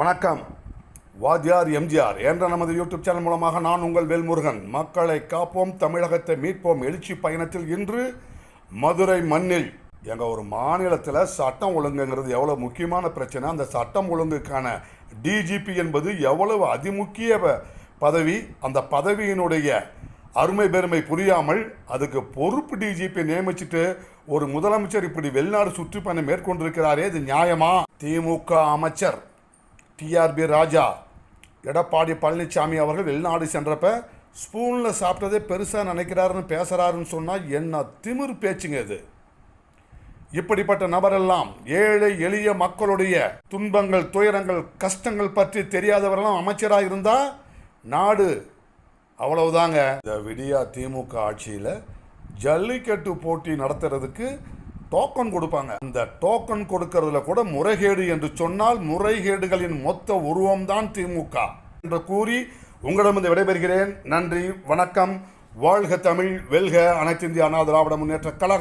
வணக்கம். வாத்தியார் எம்ஜிஆர் என்ற நமது யூடியூப் சேனல் மூலமாக நான் உங்கள் வேல்முருகன். மக்களை காப்போம் தமிழகத்தை மீட்போம் எழுச்சி பயணத்தில் இன்று மதுரை மண்ணில். எங்கள் ஒரு மாநிலத்தில் சட்டம் ஒழுங்குங்கிறது எவ்வளோ முக்கியமான பிரச்சனை. அந்த சட்டம் ஒழுங்குக்கான டிஜிபி என்பது எவ்வளவு அதிமுக்கிய பதவி. அந்த பதவியினுடைய அருமை பெருமை புரியாமல் அதுக்கு பொறுப்பு டிஜிபி நியமிச்சுட்டு ஒரு முதலமைச்சர் இப்படி வெளிநாடு சுற்றுப்பயணம் மேற்கொண்டிருக்கிறாரே இது நியாயமா? திமுக அமைச்சர் டிஆர்பி ராஜா எடப்பாடி பழனிசாமி அவர்கள் வெளிநாடு சென்றப்ப ஸ்பூனில் சாப்பிட்டதே பெருசாக நினைக்கிறாருன்னு பேசுகிறாருன்னு சொன்னால் என்ன திமிர் பேச்சுங்க இது. இப்படிப்பட்ட நபரெல்லாம் ஏழை எளிய மக்களுடைய துன்பங்கள் துயரங்கள் கஷ்டங்கள் பற்றி தெரியாதவரெல்லாம் அமைச்சராக இருந்தால் நாடு அவ்வளவுதாங்க. இந்த விடியா திமுக ஆட்சியில் ஜல்லிக்கட்டு போட்டி நடத்துறதுக்கு டோக்கன் கொடுப்பாங்க. அந்த டோக்கன் கொடுக்கறதுல கூட முறைகேடு என்று சொன்னால் முறைகேடுகளின் மொத்த உருவம்தான் திமுக என்று கூறி உங்களிடமிருந்து விடைபெறுகிறேன். நன்றி வணக்கம். வாழ்க தமிழ் வெல்க அனைத்து இந்திய அண்ணா திராவிட முன்னேற்ற கழகம்.